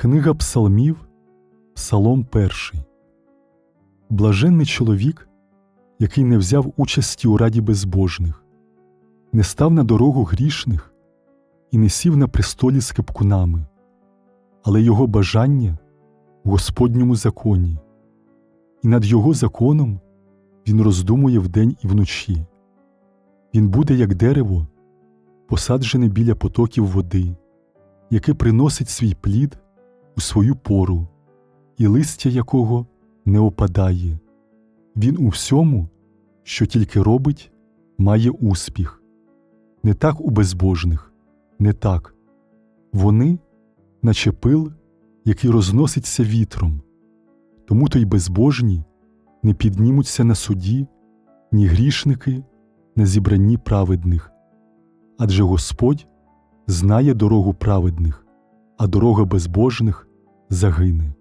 Книга Псалмів, Псалом перший. Блаженний чоловік, який не взяв участі у раді безбожних, не став на дорогу грішних і не сів на престолі з кепкунами, але його бажання в Господньому законі, і над його законом він роздумує вдень і вночі. Він буде як дерево, посаджене біля потоків води, яке приносить свій плід у свою пору, і листя якого не опадає. Він у всьому, що тільки робить, має успіх. Не так у безбожних, не так. Вони, наче пил, який розноситься вітром, тому то й безбожні не піднімуться на суді, ні грішники на зібранні праведних. Адже Господь знає дорогу праведних, а дорога безбожних загине.